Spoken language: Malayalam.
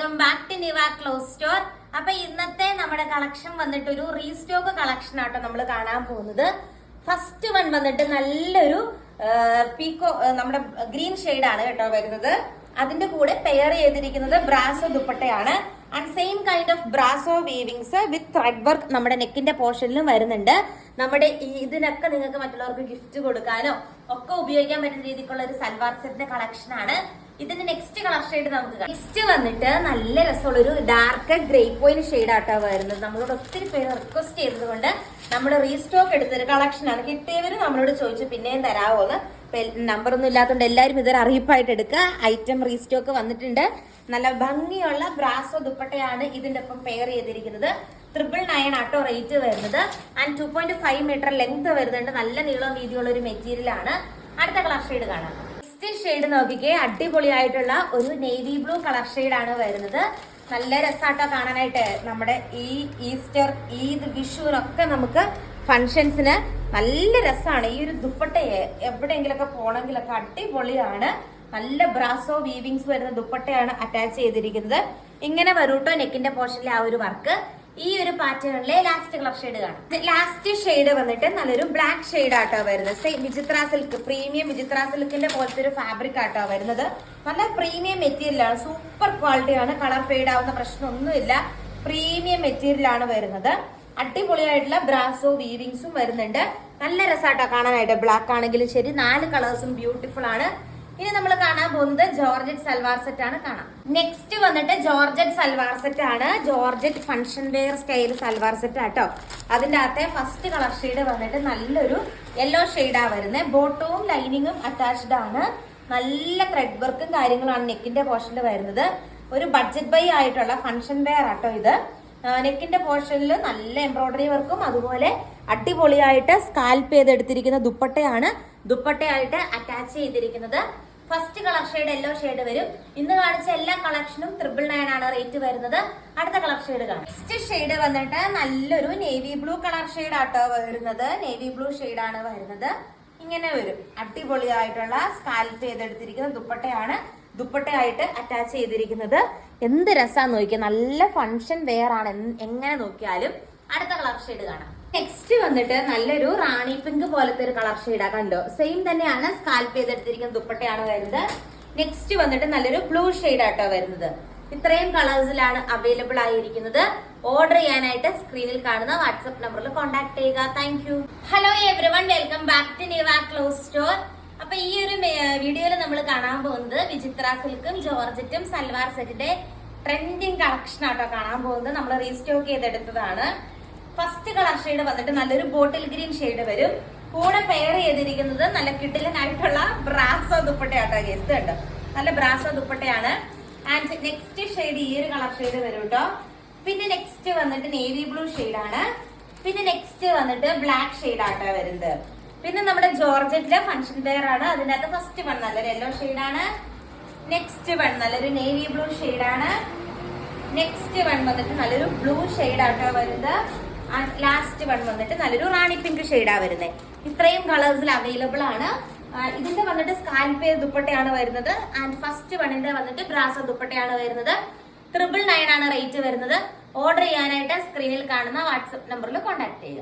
Welcome back to Niva clothes store അപ്പൊ ഇന്നത്തെ നമ്മുടെ കളക്ഷൻ വന്നിട്ട് ഒരു റീസ്റ്റോക്ക് കളക്ഷൻ ആട്ടോ നമ്മൾ കാണാൻ പോകുന്നത്. ഫസ്റ്റ് വൺ വന്നിട്ട് നല്ലൊരു പീക്കോ നമ്മുടെ ഗ്രീൻ ആണ് കേട്ടോ വരുന്നത്. അതിന്റെ കൂടെ പെയർ ചെയ്തിരിക്കുന്നത് ബ്രാസോ ദുപ്പട്ടയാണ്. And same kind of brasso weavings with thread work നമ്മുടെ നെക്കിന്റെ പോർഷനിലും വരുന്നുണ്ട്. നമ്മുടെ ഇതിനൊക്കെ നിങ്ങൾക്ക് മറ്റുള്ളവർക്ക് ഗിഫ്റ്റ് കൊടുക്കാനോ ഒക്കെ ഉപയോഗിക്കാൻ പറ്റുന്ന രീതിക്കുള്ള ഒരു സൽവാർ സെറ്റിന്റെ കളക്ഷൻ ആണ്. ഇതിന്റെ നെക്സ്റ്റ് കളർ ഷെയ്ഡ് നമുക്ക് നെക്സ്റ്റ് വന്നിട്ട് നല്ല രസമുള്ള ഒരു ഡാർക്ക് ഗ്രേ പോയിന്റ് ഷെയ്ഡ് ആട്ടോ വരുന്നത്. നമ്മളോട് ഒത്തിരി പേര് റിക്വസ്റ്റ് ചെയ്തതുകൊണ്ട് നമ്മൾ റീസ്റ്റോക്ക് എടുത്തൊരു കളക്ഷനാണ് കിട്ടിയവര് നമ്മളോട് ചോദിച്ചു പിന്നെയും തരാമോന്ന് നമ്പർ ഒന്നും ഇല്ലാത്തതുകൊണ്ട് എല്ലാവരും ഇതൊരു അറിയിപ്പായിട്ട് എടുക്കുക. ഐറ്റം റീസ്റ്റോക്ക് വന്നിട്ടുണ്ട്. നല്ല ഭംഗിയുള്ള ബ്രാസോ ദുപ്പട്ടയാണ് ഇതിന്റെ ഒപ്പം പെയർ ചെയ്തിരിക്കുന്നത്. ട്രിപ്പിൾ നയൻ ആട്ടോ റേറ്റ് വരുന്നത്. And two point five metre length വരുന്നുണ്ട്. നല്ല നീളം വീതിയുള്ള ഒരു മെറ്റീരിയൽ ആണ്. അടുത്ത കളർ ഷെയ്ഡ് കാണാം. നെക്സ്റ്റ് ഷെയ്ഡ് നോക്കിക്കേ അടിപൊളിയായിട്ടുള്ള ഒരു നേവി ബ്ലൂ കളർ ഷെയ്ഡാണ് വരുന്നത്. നല്ല രസാട്ടോ കാണാനായിട്ട്. നമ്മുടെ ഈ ഈസ്റ്റർ ഈദ് വിഷുവിനൊക്കെ നമുക്ക് ഫങ്ഷൻസിന് നല്ല രസമാണ് ഈ ഒരു ദുപ്പട്ടയെ എവിടെയെങ്കിലൊക്കെ പോണെങ്കിലൊക്കെ അടിപൊളിയാണ്. നല്ല ബ്രാസോ വീവിങ്സ് വരുന്ന ദുപ്പട്ടയാണ് അറ്റാച്ച് ചെയ്തിരിക്കുന്നത്. ഇങ്ങനെ വരൂട്ടോ നെക്കിന്റെ പോർഷനിലെ ആ ഒരു വർക്ക് ഈ ഒരു പാറ്റേണിലെ ലാസ്റ്റ് കളർ ഷെയ്ഡ് കാണാം. ലാസ്റ്റ് ഷെയ്ഡ് വന്നിട്ട് നല്ലൊരു ബ്ലാക്ക് ഷെയ്ഡ് ആട്ടോ വരുന്നത്. സെയിം വിചിത്ര സിൽക്ക് പ്രീമിയം വിചിത്ര സിൽക്കിന്റെ പോലത്തെ ഒരു ഫാബ്രിക് ആട്ടോ വരുന്നത്. നല്ല പ്രീമിയം മെറ്റീരിയലാണ് സൂപ്പർ ക്വാളിറ്റി ആണ്. കളർ ഫെയ്ഡ് ആവുന്ന പ്രശ്നമൊന്നുമില്ല. പ്രീമിയം മെറ്റീരിയൽ ആണ് വരുന്നത്. അടിപൊളിയായിട്ടുള്ള ബ്രാസോ വീവിങ്സും വരുന്നുണ്ട്. നല്ല രസമായിട്ടാണ് കാണാനായിട്ട്. ബ്ലാക്ക് ആണെങ്കിലും ശരി നാല് കളേഴ്സും ബ്യൂട്ടിഫുൾ ആണ്. ഇനി നമ്മൾ കാണാൻ പോകുന്നത് ജോർജറ്റ് സൽവാർ സെറ്റ് ആണ് കാണാം. നെക്സ്റ്റ് വന്നിട്ട് ജോർജറ്റ് സൽവാർ സെറ്റ് ആണ്. Georgette function wear style salwar set ആട്ടോ. അതിന്റെ അകത്തെ ഫസ്റ്റ് കളർ ഷെയ്ഡ് വന്നിട്ട് നല്ലൊരു യെല്ലോ ഷെയ്ഡാ വരുന്നത് ബോട്ടവും ലൈനിങ്ങും അറ്റാച്ച്ഡ് ആണ്. നല്ല ത്രെഡ് വർക്കും കാര്യങ്ങളാണ് നെക്കിന്റെ പോർഷനിൽ വരുന്നത്. ഒരു ബഡ്ജറ്റ് ബൈ ആയിട്ടുള്ള ഫംഗ്ഷൻ വെയർ ആട്ടോ ഇത്. നെക്കിന്റെ പോർഷനിൽ നല്ല എംബ്രോയിഡറി വർക്കും അതുപോലെ അടിപൊളിയായിട്ട് സ്കാൽപ്പ് ചെയ്തെടുത്തിരിക്കുന്ന ദുപ്പട്ടയാണ് ദുപ്പട്ടയായിട്ട് അറ്റാച്ച് ചെയ്തിരിക്കുന്നത്. First colour shade yellow shade വരും. ഇന്ന് കാണിച്ച എല്ലാ കളക്ഷനും ട്രിപ്പിൾ നയൻ ആണ് റേറ്റ് വരുന്നത്. അടുത്ത കളർ ഷെയ്ഡ് കാണാം. നെക്സ്റ്റ് ഷെയ്ഡ് വന്നിട്ട് നല്ലൊരു നേവി ബ്ലൂ കളർ ഷെയ്ഡ് ആട്ടോ വരുന്നത്. നേവി ബ്ലൂ ഷെയ്ഡ് ആണ് വരുന്നത്. ഇങ്ങനെ വരും. അടിപൊളിയായിട്ടുള്ള സ്കാൽപ്പ് ചെയ്തെടുത്തിരിക്കുന്ന ദുപ്പട്ടയാണ് ദുപ്പട്ടയായിട്ട് അറ്റാച്ച് ചെയ്തിരിക്കുന്നത്. എന്ത് രസാന്ന് നോക്കിയാൽ നല്ല ഫങ്ഷൻ വെയർ ആണ്. എങ്ങനെ നോക്കിയാലും അടുത്ത കളർ ഷെയ്ഡ് കാണാം. നെക്സ്റ്റ് വന്നിട്ട് നല്ലൊരു റാണി പിങ്ക് പോലത്തെ ഒരു കളർ ഷെയ്ഡാ കണ്ടോ? സെയിം തന്നെയാണ് സ്കാൽപ്പ് ചെയ്തെടുത്തിരിക്കുന്ന ദുപ്പട്ടയാണ് വരുന്നത്. നെക്സ്റ്റ് വന്നിട്ട് നല്ലൊരു ബ്ലൂ ഷെയ്ഡ് ആട്ടോ വരുന്നത്. ഇത്രയും കളേഴ്സിലാണ് അവൈലബിൾ ആയിരിക്കുന്നത്. ഓർഡർ ചെയ്യാനായിട്ട് സ്ക്രീനിൽ കാണുന്ന വാട്സ്ആപ്പ് നമ്പറിൽ കോൺടാക്ട് ചെയ്യുക. Thank you hello everyone welcome back to Niva clothes store അപ്പൊ ഈ ഒരു വീഡിയോയിൽ നമ്മൾ കാണാൻ പോകുന്നത് വിചിത്ര സിൽക്കും ജോർജറ്റും സൽവാർ സെറ്റിന്റെ ട്രെൻഡിങ് കളക്ഷൻ ആട്ടോ കാണാൻ പോകുന്നത്. നമ്മൾ റീസ്റ്റോക്ക് ചെയ്തെടുത്തതാണ്. ഫസ്റ്റ് കളർ ഷെയ്ഡ് വന്നിട്ട് നല്ലൊരു ബോട്ടിൽ ഗ്രീൻ ഷെയ്ഡ് വരും. കൂടെ പെയർ ചെയ്തിരിക്കുന്നത് നല്ല കിട്ടിലനായിട്ടുള്ള ബ്രാസോ ദുപ്പട്ടയാട്ടോ ഗേസ് കണ്ടോ? നല്ല ബ്രാസോ ദുപ്പട്ടയാണ്. ആൻഡ് നെക്സ്റ്റ് ഷെയ്ഡ് ഈ ഒരു കളർ ഷെയ്ഡ് വരും കേട്ടോ പിന്നെ നെക്സ്റ്റ് വന്നിട്ട് നേവി ബ്ലൂ ആണ്. പിന്നെ നെക്സ്റ്റ് വന്നിട്ട് ബ്ലാക്ക് ഷെയ്ഡ് ആട്ടോ വരുന്നത്. പിന്നെ നമ്മുടെ ജോർജറ്റിലെ ഫംഗ്ഷൻ വെയർ ആണ്. അതിനകത്ത് ഫസ്റ്റ് വൺ നല്ലൊരു യെല്ലോ ആണ്. നെക്സ്റ്റ് വൺ നല്ലൊരു നേവി ബ്ലൂ ആണ്. നെക്സ്റ്റ് വൺ വന്നിട്ട് നല്ലൊരു ബ്ലൂ ഷെയ്ഡ് ആട്ടോ വരുന്നത്. ലാസ്റ്റ് വൺ വന്നിട്ട് നല്ലൊരു റാണി പിങ്ക് ഷെയ്ഡാ വരുന്നത് ഇത്രയും കളേഴ്സിൽ അവൈലബിൾ ആണ്. ഇതിന്റെ വന്നിട്ട് സ്കാൽപേ ദുപ്പട്ടയാണ് വരുന്നത്. ആൻഡ് ഫസ്റ്റ് വണ്ണിന്റെ വന്നിട്ട് ബ്രാസോ ദുപ്പട്ടയാണ് വരുന്നത്. ട്രിപ്പിൾ നയൻ ആണ് റേറ്റ് വരുന്നത്. ഓർഡർ ചെയ്യാനായിട്ട് സ്ക്രീനിൽ കാണുന്ന വാട്സപ്പ് നമ്പറിൽ കോൺടാക്ട് ചെയ്യുക.